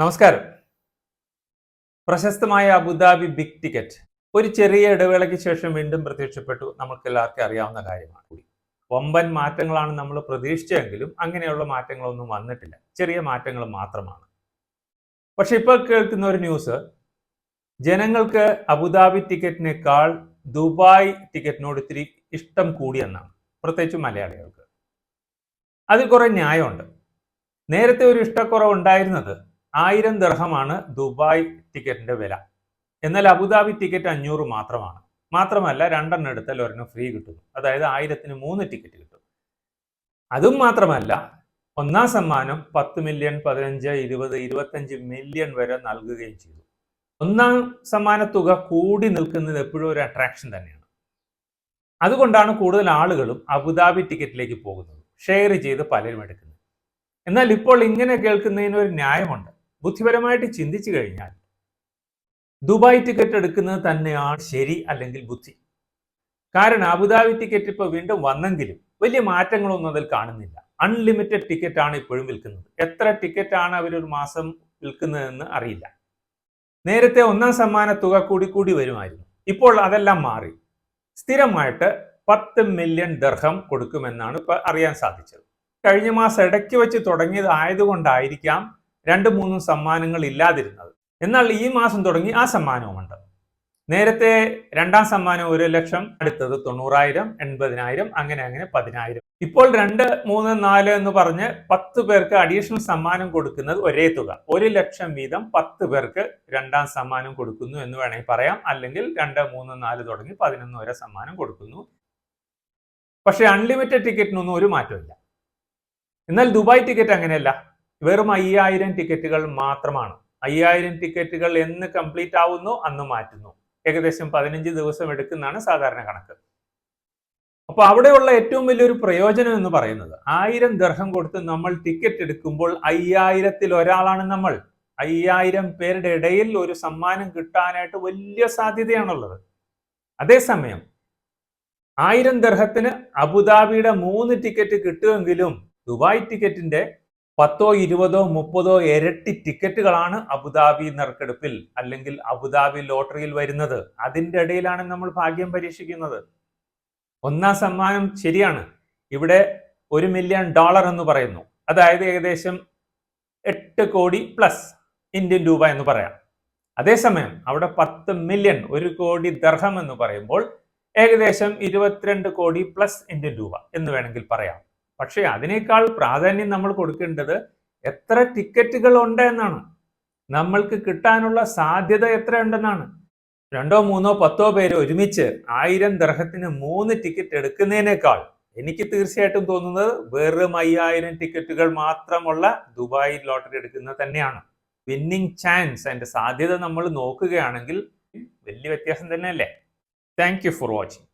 നമസ്കാരം. പ്രശസ്തമായ Abu Dhabi big ticket ഒരു ചെറിയ ഇടവേളയ്ക്ക് ശേഷം വീണ്ടും പ്രത്യക്ഷപ്പെട്ടു. നമുക്ക് എല്ലാവർക്കും അറിയാവുന്ന കാര്യമാണ് വമ്പൻ മാറ്റങ്ങളാണ് നമ്മൾ പ്രതീക്ഷിച്ചെങ്കിലും അങ്ങനെയുള്ള മാറ്റങ്ങളൊന്നും വന്നിട്ടില്ല. ചെറിയ മാറ്റങ്ങൾ മാത്രമാണ്. പക്ഷെ ഇപ്പോൾ കേൾക്കുന്ന ഒരു ന്യൂസ് ജനങ്ങൾക്ക് അബുദാബി ടിക്കറ്റിനേക്കാൾ ദുബായ് ടിക്കറ്റിനോട് ഇത്തിരി ഇഷ്ടം കൂടിയെന്നാണ് പ്രത്യേകിച്ച് മലയാളികൾക്ക്. അതിൽ കുറെ ന്യായമുണ്ട്. നേരത്തെ ഒരു ഇഷ്ടക്കുറവ് ഉണ്ടായിരുന്നത് ആയിരം ദർഹമാണ് ദുബായ് ടിക്കറ്റിന്റെ വില. എന്നാൽ അബുദാബി ടിക്കറ്റ് അഞ്ഞൂറ് മാത്രമാണ്. മാത്രമല്ല രണ്ടെണ്ണം എടുത്താൽ ഒരെണ്ണം ഫ്രീ കിട്ടുന്നു അതായത് ആയിരത്തിന് മൂന്ന് ടിക്കറ്റ് കിട്ടും. അതും മാത്രമല്ല ഒന്നാം സമ്മാനം പത്ത് മില്യൺ പതിനഞ്ച് ഇരുപത് ഇരുപത്തഞ്ച് മില്യൺ വരെ നൽകുകയും ചെയ്തു. ഒന്നാം സമ്മാന തുക കൂടി നിൽക്കുന്നത് എപ്പോഴും ഒരു അട്രാക്ഷൻ തന്നെയാണ്. അതുകൊണ്ടാണ് കൂടുതൽ ആളുകളും അബുദാബി ടിക്കറ്റിലേക്ക് പോകുന്നത് ഷെയർ ചെയ്ത് പലരും എടുക്കുന്നത്. എന്നാൽ ഇപ്പോൾ ഇങ്ങനെ കേൾക്കുന്നതിന് ഒരു ന്യായമുണ്ട്. ബുദ്ധിപരമായിട്ട് ചിന്തിച്ചു കഴിഞ്ഞാൽ ദുബായ് ടിക്കറ്റ് എടുക്കുന്നത് തന്നെയാണ് ശരി അല്ലെങ്കിൽ ബുദ്ധി. കാരണം അബുദാബി ടിക്കറ്റ് ഇപ്പോൾ വീണ്ടും വന്നെങ്കിലും വലിയ മാറ്റങ്ങളൊന്നും അതിൽ കാണുന്നില്ല. അൺലിമിറ്റഡ് ടിക്കറ്റ് ആണ് ഇപ്പോഴും വിൽക്കുന്നത്. എത്ര ടിക്കറ്റ് ആണ് അവർ ഒരു മാസം വിൽക്കുന്നതെന്ന് അറിയില്ല. നേരത്തെ ഒന്നാം സമ്മാന തുക കൂടി കൂടി വരുമായിരുന്നു. ഇപ്പോൾ അതെല്ലാം മാറി. സ്ഥിരമായിട്ട് പത്ത് മില്യൺ ദർഹം കൊടുക്കുമെന്നാണ് ഇപ്പൊ അറിയാൻ സാധിച്ചത്. കഴിഞ്ഞ മാസം ഇടയ്ക്ക് വെച്ച് തുടങ്ങിയത് ആയതുകൊണ്ടായിരിക്കാം രണ്ട് മൂന്നും സമ്മാനങ്ങൾ ഇല്ലാതിരുന്നത്. എന്നാൽ ഈ മാസം തുടങ്ങി ആ സമ്മാനവുമുണ്ട്. നേരത്തെ രണ്ടാം സമ്മാനം ഒരു ലക്ഷം അടുത്തത് തൊണ്ണൂറായിരം എൺപതിനായിരം അങ്ങനെ അങ്ങനെ പതിനായിരം. ഇപ്പോൾ രണ്ട് മൂന്ന് നാല് എന്ന് പറഞ്ഞ് പത്ത് പേർക്ക് അഡീഷണൽ സമ്മാനം കൊടുക്കുന്നത് ഒരേ തുക. ഒരു ലക്ഷം വീതം പത്ത് പേർക്ക് രണ്ടാം സമ്മാനം കൊടുക്കുന്നു എന്ന് വേണമെങ്കിൽ പറയാം. അല്ലെങ്കിൽ രണ്ട് മൂന്ന് നാല് തുടങ്ങി പതിനൊന്ന് വരെ സമ്മാനം കൊടുക്കുന്നു. പക്ഷേ അൺലിമിറ്റഡ് ടിക്കറ്റിനൊന്നും ഒരു മാറ്റമില്ല എന്നാൽ ദുബായ് ടിക്കറ്റ് അങ്ങനെയല്ല. വെറും അയ്യായിരം ടിക്കറ്റുകൾ മാത്രമാണ്. അയ്യായിരം ടിക്കറ്റുകൾ എന്ന് കംപ്ലീറ്റ് ആവുന്നു അന്ന് മാറ്റുന്നു. ഏകദേശം പതിനഞ്ച് ദിവസം എടുക്കുന്നതാണ് സാധാരണ കണക്ക്. അപ്പോൾ അവിടെയുള്ള ഏറ്റവും വലിയൊരു പ്രയോജനം എന്ന് പറയുന്നത് ആയിരം ദർഹം കൊടുത്ത് നമ്മൾ ടിക്കറ്റ് എടുക്കുമ്പോൾ അയ്യായിരത്തിൽ ഒരാളാണ് നമ്മൾ. അയ്യായിരം പേരുടെ ഇടയിൽ ഒരു സമ്മാനം കിട്ടാനായിട്ട് വലിയ സാധ്യതയാണുള്ളത്. അതേസമയം ആയിരം ദർഹത്തിന് അബുദാബിയുടെ മൂന്ന് ടിക്കറ്റ് കിട്ടുമെങ്കിലും ദുബായ് ടിക്കറ്റിന്റെ പത്തോ ഇരുപതോ മുപ്പതോ ഇരട്ടി ടിക്കറ്റുകളാണ് അബുദാബി നറുക്കെടുപ്പിൽ അല്ലെങ്കിൽ അബുദാബി ലോട്ടറിയിൽ വരുന്നത്. അതിന്റെ ഇടയിലാണ് നമ്മൾ ഭാഗ്യം പരീക്ഷിക്കുന്നത്. ഒന്നാം സമ്മാനം ശരിയാണ്. ഇവിടെ ഒരു മില്യൺ ഡോളർ എന്ന് പറയുന്നു. അതായത് ഏകദേശം എട്ട് കോടി പ്ലസ് ഇന്ത്യൻ രൂപ എന്ന് പറയാം. അതേസമയം അവിടെ പത്ത് മില്യൺ ഒരു കോടി ദർഹം എന്ന് പറയുമ്പോൾ ഏകദേശം ഇരുപത്തിരണ്ട് കോടി പ്ലസ് ഇന്ത്യൻ രൂപ എന്ന് വേണമെങ്കിൽ പറയാം. പക്ഷേ അതിനേക്കാൾ പ്രാധാന്യം നമ്മൾ കൊടുക്കേണ്ടത് എത്ര ടിക്കറ്റുകൾ ഉണ്ട് എന്നാണ്. നമ്മൾക്ക് കിട്ടാനുള്ള സാധ്യത എത്രയുണ്ടെന്നാണ് രണ്ടോ മൂന്നോ പത്തോ പേര് ഒരുമിച്ച് ആയിരം ദർഹത്തിന് മൂന്ന് ടിക്കറ്റ് എടുക്കുന്നതിനേക്കാൾ എനിക്ക് തീർച്ചയായിട്ടും തോന്നുന്നത് വെറും അയ്യായിരം ടിക്കറ്റുകൾ മാത്രമുള്ള ദുബായ് ലോട്ടറി എടുക്കുന്നത് തന്നെയാണ്. വിന്നിങ് ചാൻസ് അതിന്റെ സാധ്യത നമ്മൾ നോക്കുകയാണെങ്കിൽ വലിയ വ്യത്യാസം തന്നെയല്ലേ. Thank you for watching.